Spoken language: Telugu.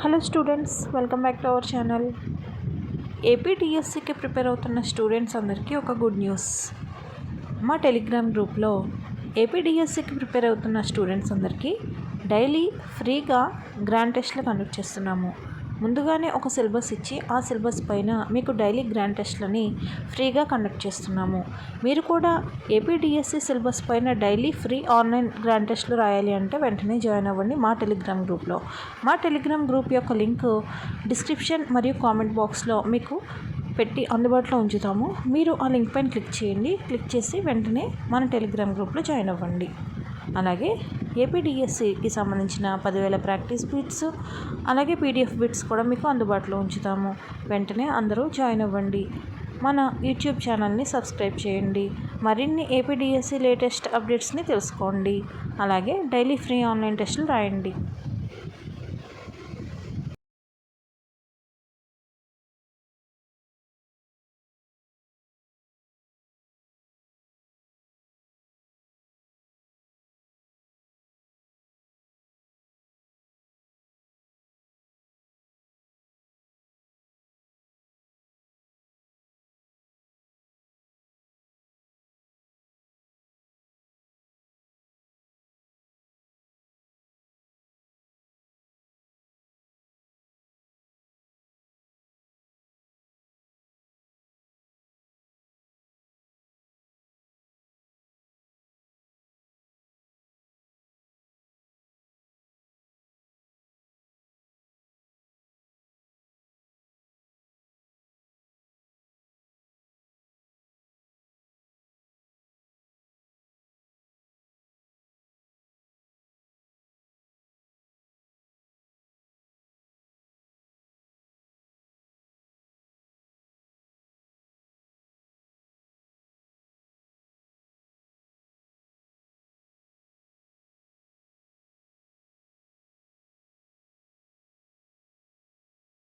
Hello students welcome back to our channel. ఏపీటీఎస్సీకి prepare అవుతున్న స్టూడెంట్స్ అందరికీ ఒక గుడ్ న్యూస్. మా టెలిగ్రామ్ గ్రూప్లో ఏపీడిఎస్సికి ప్రిపేర్ అవుతున్న స్టూడెంట్స్ అందరికీ డైలీ ఫ్రీగా గ్రాండ్ టెస్ట్లు కండక్ట్ చేస్తున్నాము. ముందుగానే ఒక సిలబస్ ఇచ్చి ఆ సిలబస్ పైన మీకు డైలీ గ్రాండ్ టెస్ట్లని ఫ్రీగా కండక్ట్ చేస్తున్నాము. మీరు కూడా ఏపీడిఎస్సి సిలబస్ పైన డైలీ ఫ్రీ ఆన్లైన్ గ్రాండ్ టెస్ట్లు రాయాలి అంటే వెంటనే జాయిన్ అవ్వండి మా టెలిగ్రామ్ గ్రూప్లో. మా టెలిగ్రామ్ గ్రూప్ యొక్క లింక్ డిస్క్రిప్షన్ మరియు కామెంట్ బాక్స్లో మీకు పెట్టి అందుబాటులో ఉంచుతాము. మీరు ఆ లింక్ పైన క్లిక్ చేయండి. క్లిక్ చేసి వెంటనే మన టెలిగ్రామ్ గ్రూప్లో జాయిన్ అవ్వండి. అలాగే ఏపీడిఎస్సికి సంబంధించిన పదివేల ప్రాక్టీస్ బిట్స్ అలాగే పీడిఎఫ్ బిట్స్ కూడా మీకు అందుబాటులో ఉంచుతాము. వెంటనే అందరూ జాయిన్ అవ్వండి. మన యూట్యూబ్ ఛానల్ని సబ్స్క్రైబ్ చేయండి. మరిన్ని ఏపీడిఎస్సి లేటెస్ట్ అప్డేట్స్ని తెలుసుకోండి. అలాగే డైలీ ఫ్రీ ఆన్లైన్ టెస్టులు రాయండి.